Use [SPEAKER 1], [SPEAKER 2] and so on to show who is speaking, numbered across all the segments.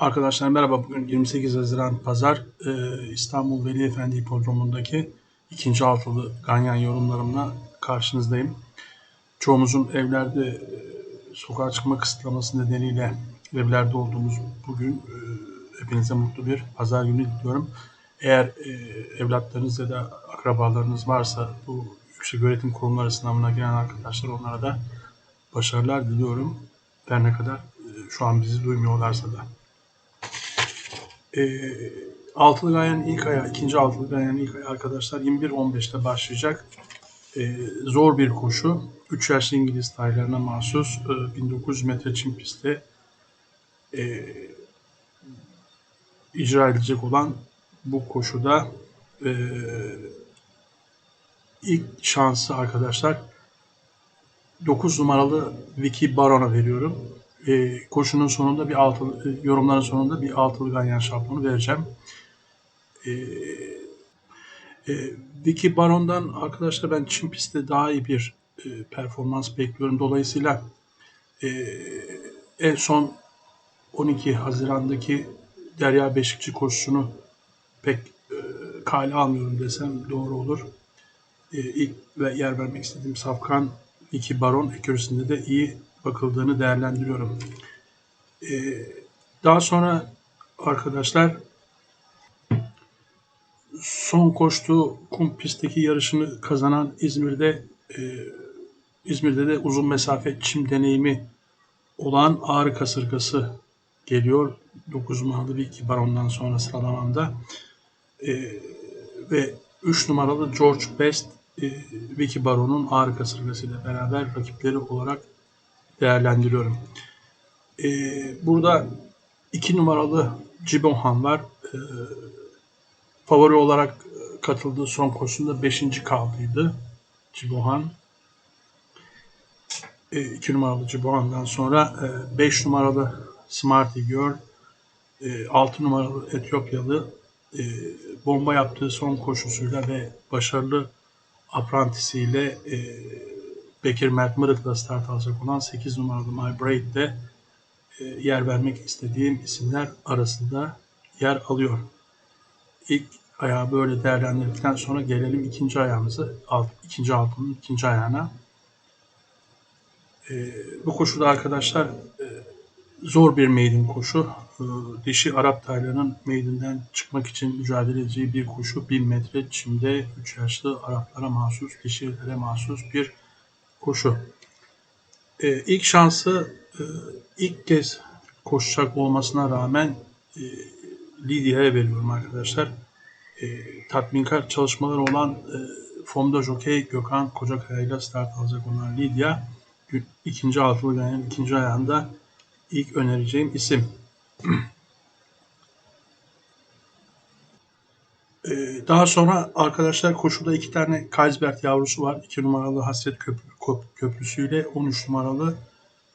[SPEAKER 1] Arkadaşlar merhaba. Bugün 28 Haziran Pazar e, İstanbul Veli Efendi Hipodromu'ndaki ikinci altılı ganyan yorumlarımla karşınızdayım. Çoğumuzun evlerde e, sokağa çıkma kısıtlaması nedeniyle evlerde olduğumuz bugün e, hepinize mutlu bir pazar günü diliyorum. Eğer e, evlatlarınız ya da akrabalarınız varsa bu yüksek öğretim kurumları sınavına giren arkadaşlar onlara da başarılar diliyorum. Her ne kadar e, şu an bizi duymuyorlarsa da. E, altılı gayanın ilk ayağı, ikinci altılı gayanın ilk ayağı arkadaşlar 21-15'te başlayacak. E, zor bir koşu. 3 yaşlı İngiliz taylarına mahsus e, 1900 metre çim pistte e, icra edilecek olan bu koşuda e, ilk şansı arkadaşlar 9 numaralı Vicky Baron'a veriyorum e, koşunun sonunda bir altılı, e, yorumların sonunda bir altılı ganyan şablonu vereceğim. E, e, Vicky Baron'dan arkadaşlar ben Çin pistte daha iyi bir e, performans bekliyorum. Dolayısıyla e, en son 12 Haziran'daki Derya Beşikçi koşusunu pek e, kale almıyorum desem doğru olur. E, ilk ve yer vermek istediğim Safkan Vicky Baron ekürüsünde de iyi bakıldığını değerlendiriyorum. Ee, daha sonra arkadaşlar son koştuğu kum pistteki yarışını kazanan İzmir'de e, İzmir'de de uzun mesafe çim deneyimi olan ağrı kasırgası geliyor. 9 numaralı bir iki barondan sonra sıralamamda. E, ve 3 numaralı George Best e, Vicky Baron'un ağrı kasırgası ile beraber rakipleri olarak değerlendiriyorum. Ee, burada iki numaralı Cibonhan var. Ee, favori olarak katıldığı son koşusunda beşinci kaldıydı Cibonhan. Ee, iki numaralı Cibonhan'dan sonra e, beş numaralı Smarty Girl, e, altı numaralı Etiyopyalı e, bomba yaptığı son koşusuyla ve başarılı aprantisiyle e, Bekir Mert Mırık'la start alacak olan 8 numaralı My Braid'de e, yer vermek istediğim isimler arasında yer alıyor. İlk ayağı böyle değerlendirdikten sonra gelelim ikinci ayağımızı, alt, ikinci altının ikinci ayağına. E, bu koşuda arkadaşlar e, zor bir maiden koşu. E, dişi Arap taylarının maiden'den çıkmak için mücadele edeceği bir koşu. 1000 metre çimde 3 yaşlı Araplara mahsus, dişilere mahsus bir koşu. Ee, ilk şansı e, ilk kez koşacak olmasına rağmen e, Lidya'ya veriyorum arkadaşlar. E, tatminkar çalışmaları olan e, Formda Jockey Gökhan Kocakaya ile start alacak olan Lidya ikinci altılı ganyan ikinci ayağında ilk önereceğim isim. daha sonra arkadaşlar koşuda iki tane Kaisbert yavrusu var. 2 numaralı Hasret Köprü, Köprüsü 13 numaralı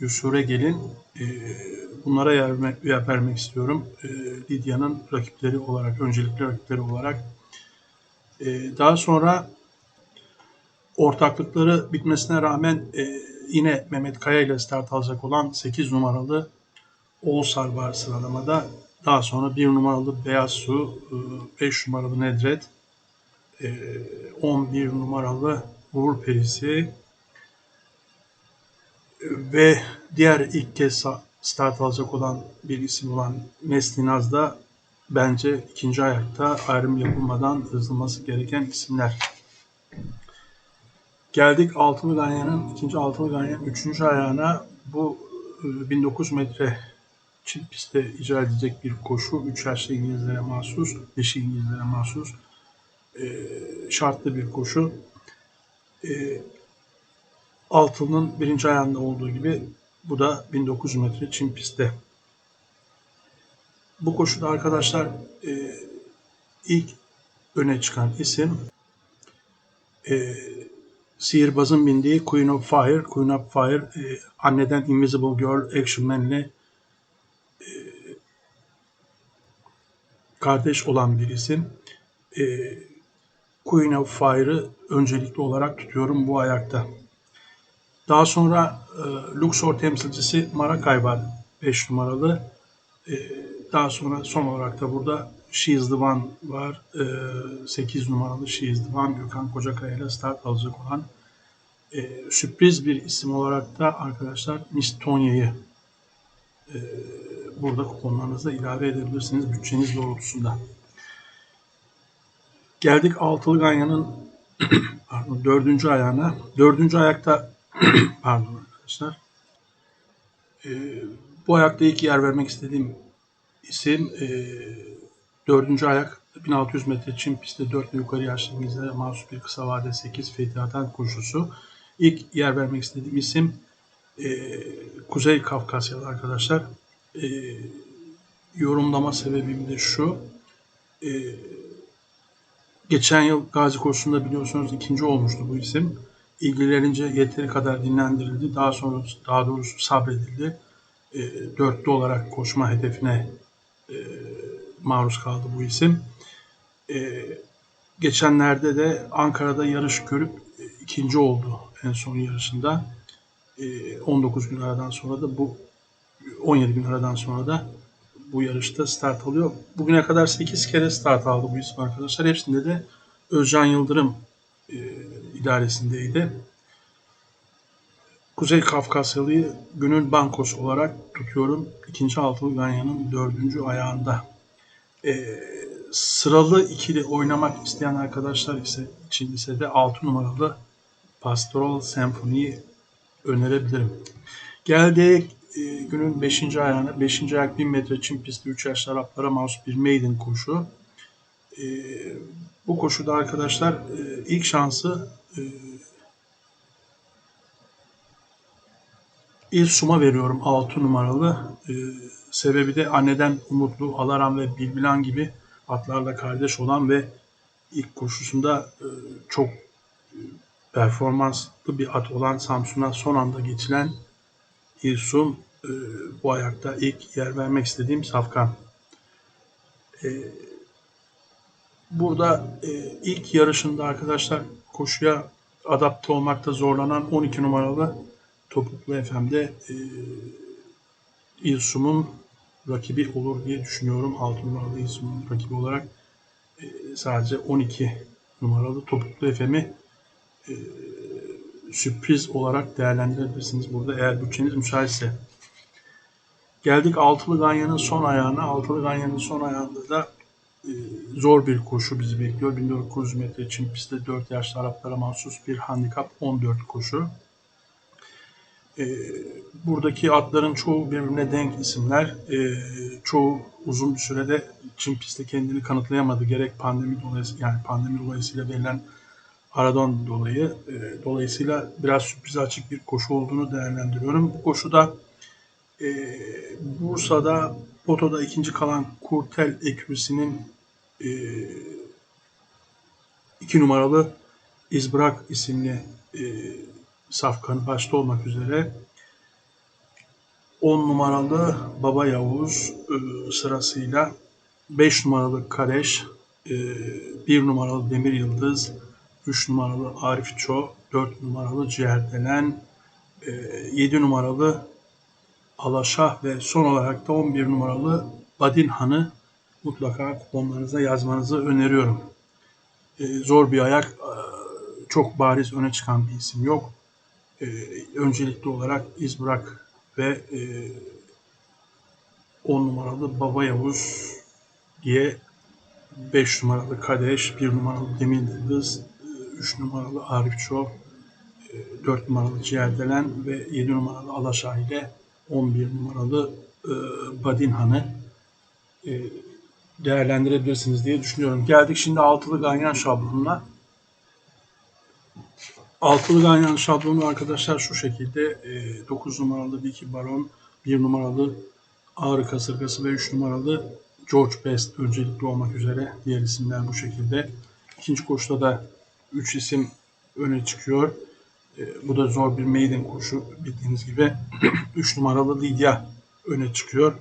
[SPEAKER 1] Yusure Gelin. Ee, bunlara yer, yer vermek istiyorum. Ee, Lidya'nın rakipleri olarak, öncelikli rakipleri olarak. Daha sonra ortaklıkları bitmesine rağmen e, yine Mehmet Kaya ile start alacak olan 8 numaralı Oğuzhar var sıralamada. Daha sonra bir numaralı Beyaz Su, 5 e, numaralı Nedret, 11 e, numaralı Uğur Perisi e, ve diğer ilk kez start alacak olan bir isim olan Nesli da bence ikinci ayakta ayrım yapılmadan yazılması gereken isimler. Geldik altılı ganyanın ikinci altılı ganyanın üçüncü ayağına bu 1900 metre Çin pistte icra edecek bir koşu. 3 yaşlı İngilizlere mahsus, 5 İngilizlere mahsus e, şartlı bir koşu. E, altının birinci ayağında olduğu gibi bu da 1900 metre Çin pistte. Bu koşuda arkadaşlar e, ilk öne çıkan isim e, sihirbazın bindiği Queen of Fire. Queen of Fire e, anneden Invisible Girl Action Man ile kardeş olan bir isim. E, Queen of Fire'ı öncelikli olarak tutuyorum bu ayakta. Daha sonra e, Luxor temsilcisi Marakay var 5 numaralı. E, daha sonra son olarak da burada She is the One var. E, 8 numaralı She is the One Gökhan Kocakaya ile start alacak olan e, sürpriz bir isim olarak da arkadaşlar Miss Tonya'yı e, burada kuponlarınıza ilave edebilirsiniz bütçeniz doğrultusunda. Geldik altılı ganyanın pardon, dördüncü ayağına. Dördüncü ayakta pardon arkadaşlar. E, bu ayakta ilk yer vermek istediğim isim e, dördüncü ayak 1600 metre çim pistte 4 yukarı yaşlı İngilizlere mahsus bir kısa vade 8 Fethi Atan koşusu. İlk yer vermek istediğim isim e, Kuzey Kafkasyalı arkadaşlar. E, yorumlama sebebim de şu. E, geçen yıl Gazi koşusunda biliyorsunuz ikinci olmuştu bu isim. İlgilerince yeteri kadar dinlendirildi. Daha sonra daha doğrusu sabredildi. E, dörtlü olarak koşma hedefine e, maruz kaldı bu isim. E, geçenlerde de Ankara'da yarış görüp e, ikinci oldu en son yarışında. E, 19 gün aradan sonra da bu 17 gün aradan sonra da bu yarışta start alıyor. Bugüne kadar 8 kere start aldı bu isim arkadaşlar. Hepsinde de Özcan Yıldırım e, idaresindeydi. Kuzey Kafkasyalı'yı gönül bankosu olarak tutuyorum. İkinci altılı ganyanın dördüncü ayağında. E, sıralı ikili oynamak isteyen arkadaşlar ise için ise de 6 numaralı Pastoral Senfoni'yi önerebilirim. Geldik e, günün 5. ayağına. 5. ayak 1000 metre çim pisti 3 yaşlı Araplara mahsus bir maiden koşu. E, bu koşuda arkadaşlar e, ilk şansı e, İlsum'a veriyorum 6 numaralı. E, sebebi de anneden Umutlu, Alaran ve Bilbilan gibi atlarla kardeş olan ve ilk koşusunda e, çok e, performanslı bir at olan Samsun'a son anda geçilen İlsum e, bu ayakta ilk yer vermek istediğim Safkan. E, burada e, ilk yarışında arkadaşlar koşuya adapte olmakta zorlanan 12 numaralı Topuklu FM'de e, İlsum'un rakibi olur diye düşünüyorum. 6 numaralı İlsum'un rakibi olarak e, sadece 12 numaralı Topuklu FM'i e, sürpriz olarak değerlendirebilirsiniz burada eğer bütçeniz müsaitse. Geldik altılı ganyanın son ayağına. Altılı ganyanın son ayağında da e, zor bir koşu bizi bekliyor. 1400 metre için pistte 4 yaşlı Araplara mahsus bir handikap 14 koşu. E, buradaki atların çoğu birbirine denk isimler. E, çoğu uzun bir sürede Çin pistte kendini kanıtlayamadı. Gerek pandemi dolayısıyla yani pandemi dolayısıyla verilen aradan dolayı. E, dolayısıyla biraz sürprize açık bir koşu olduğunu değerlendiriyorum. Bu koşuda e, Bursa'da Poto'da ikinci kalan Kurtel Ekürisi'nin e, iki numaralı İzbrak isimli e, safkanı başta olmak üzere 10 numaralı Baba Yavuz e, sırasıyla 5 numaralı Kareş, e, 1 numaralı Demir Yıldız, 3 numaralı Arif Ço, 4 numaralı Ciğerdelen, e, 7 numaralı Alaşah ve son olarak da 11 numaralı Badin Han'ı mutlaka kuponlarınıza yazmanızı öneriyorum. E, zor bir ayak, e, çok bariz öne çıkan bir isim yok. E, öncelikli olarak İzbrak ve e, 10 numaralı Baba Yavuz diye 5 numaralı Kadeş, 1 numaralı Demir Yıldız, 3 numaralı Arif Çov, 4 numaralı Ciğerdelen ve 7 numaralı Alaşah ile 11 numaralı e, Badinhan'ı e, değerlendirebilirsiniz diye düşünüyorum. Geldik şimdi altılı ganyan şablonuna. Altılı ganyan şablonu arkadaşlar şu şekilde e, 9 numaralı Vicky Baron, 1 numaralı Ağrı Kasırgası ve 3 numaralı George Best öncelikli olmak üzere diğer isimler bu şekilde. İkinci koşuda da 3 isim öne çıkıyor. E, bu da zor bir maiden koşu bildiğiniz gibi. 3 numaralı Lydia öne çıkıyor.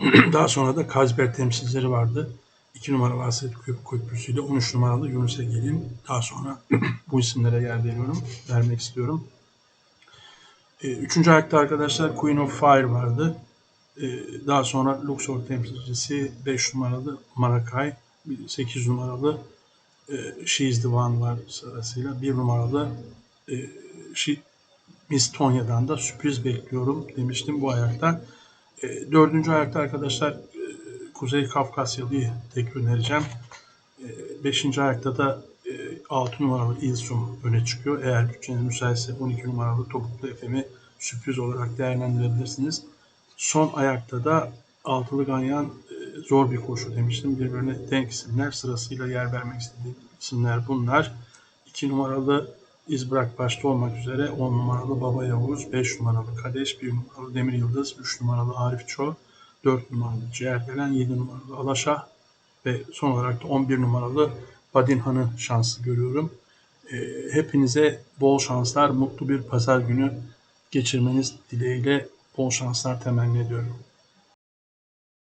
[SPEAKER 1] Daha sonra da Kazber temsilcileri vardı. 2 numaralı Aset Köprüsü ile 13 numaralı Yunus Ege'nin daha sonra bu isimlere yer veriyorum, vermek istiyorum. E, üçüncü ayakta arkadaşlar Queen of Fire vardı. E, daha sonra Luxor temsilcisi 5 numaralı Marakay, 8 numaralı e, the One var sırasıyla. 1 numaralı e, She, Miss Tonya'dan da sürpriz bekliyorum demiştim bu ayakta. E, dördüncü ayakta arkadaşlar e, Kuzey Kafkasyalı'yı tek önereceğim. E, beşinci ayakta da e, 6 numaralı İlsum öne çıkıyor. Eğer bütçeniz müsaitse 12 numaralı Topuklu Efem'i sürpriz olarak değerlendirebilirsiniz. Son ayakta da altılı ganyan zor bir koşu demiştim. Birbirine denk isimler sırasıyla yer vermek istediğim isimler bunlar. 2 numaralı İzbırak başta olmak üzere 10 numaralı Baba Yavuz, 5 numaralı Kadeş, 1 numaralı Demir Yıldız, 3 numaralı Arif Ço, 4 numaralı Ciğergelen, 7 numaralı Alaşa ve son olarak da 11 numaralı Badinhan'ı şanslı görüyorum. E, hepinize bol şanslar, mutlu bir pazar günü geçirmeniz dileğiyle bol şanslar temenni ediyorum.